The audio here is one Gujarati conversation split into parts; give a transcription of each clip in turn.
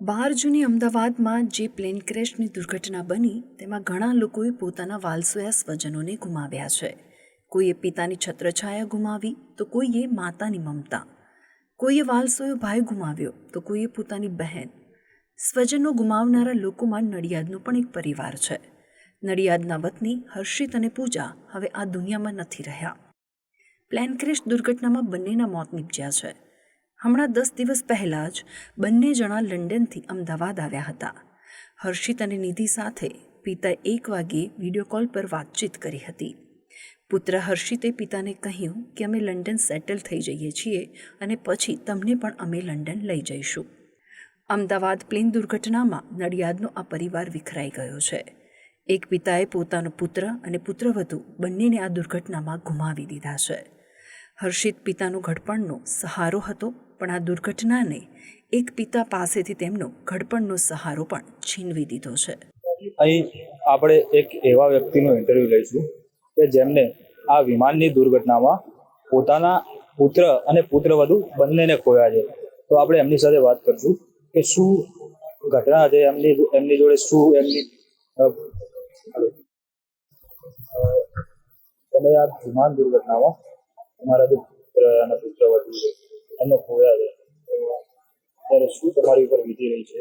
બાર જૂની અમદાવાદમાં જે પ્લેન ક્રેશની દુર્ઘટના બની, તેમાં ઘણા લોકોએ પોતાના વાલસોયા સ્વજનોને ગુમાવ્યા છે. કોઈએ પિતાની છત્રછાયા ગુમાવી, તો કોઈએ માતાની મમતા. કોઈએ વાલસોયો ભાઈ ગુમાવ્યો, તો કોઈએ પોતાની બહેન. સ્વજનો ગુમાવનારા લોકોમાં નડિયાદનો પણ એક પરિવાર છે. નડિયાદના વતની હર્ષિત અને પૂજા હવે આ દુનિયામાં નથી રહ્યા. પ્લેન ક્રેશ દુર્ઘટનામાં બંનેના મોત નીપજ્યા છે. હમણાં દસ દિવસ પહેલાં જ બંને જણા લંડનથી અમદાવાદ આવ્યા હતા. હર્ષિત અને નિધિ સાથે પિતાએ એક વાગ્યે વીડિયો કોલ પર વાતચીત કરી હતી. પુત્ર હર્ષિતે પિતાને કહ્યું કે અમે લંડન સેટલ થઈ જઈએ છીએ અને પછી તમને પણ અમે લંડન લઈ જઈશું. અમદાવાદ પ્લેન દુર્ઘટનામાં નડિયાદનો આ પરિવાર વિખરાઈ ગયો છે. એક પિતાએ પોતાનો પુત્ર અને પુત્રવધુ બંનેને આ દુર્ઘટનામાં ગુમાવી દીધા છે. હર્ષિત પિતાનો ઘડપણનો સહારો હતો પણ આ દુર્ઘટનાને એક પિતા પાસેથી તેમનો ઘડપણનો સહારો પણ છીનવી દીધો છે. અહીં આપણે એક એવા વ્યક્તિનો ઇન્ટરવ્યુ લઈશું કે જેમને આ વિમાનની દુર્ઘટનામાં પોતાના પુત્ર અને પુત્રવધુ બંનેને ખોયા છે. તો આપણે એમની સાથે વાત કરશું કે શું ઘટના છે, એમની એમની જોડે શું એમની તમે આ વિમાન દુર્ઘટનામાં તમારા જે વીતી રહી છે.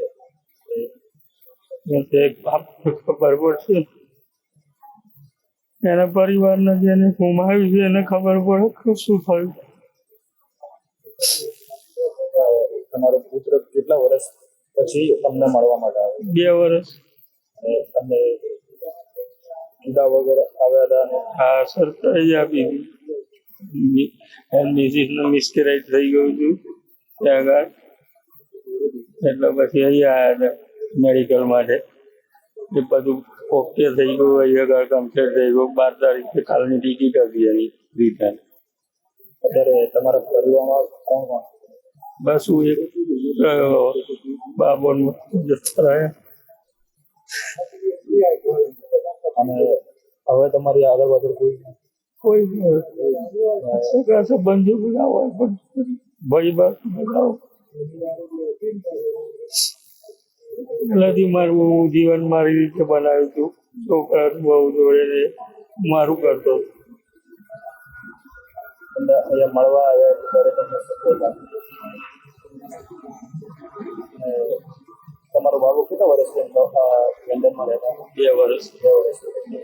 એ તે બાપ ખબર પડશે. એના પરિવારને જેને ગુમાવ્યું છે એને ખબર પડે કે શું થયું. તમારો પુત્ર કેટલા વર્ષ પછી તમને મળવા માટે આવ્યો? બે વર્ષ. તમને વગર આવ્યા હતા અને? આ સરપ્રાઈઝ આપી મિસિસને મિસકેરેજ થઈ ગયું હતું. ત્યાં આગળ એટલે પછી અહીંયા મેડિકલ માટે એ બધું ઓકે થઈ ગયું અહીંયા કમ્પ્લીટ થઈ ગયું બાર તારીખે કાલની ટિકિટ હતી એની રિટર્ન અત્યારે તમારા પરિવારમાં કોણ કોણ બસ હું એક બાબો જતા રહ્યા અને હવે તમારી આગળ પાછળ કોઈ કોઈ સગા સંબંધી બધા હોય પણ ભાઈ બસ બધા પહેલાથી મારું જીવન મારી રીતે બનાવ્યું હતું. છોકરા બહુ જોડે મારું કરતો અહીંયા મળવા આવ્યા ત્યારે તમને સપોર્ટ આપ્યો તમારો બાબુ કેટલા વર્ષ લંડનમાં રહેતા? બે વર્ષ. બે વર્ષથી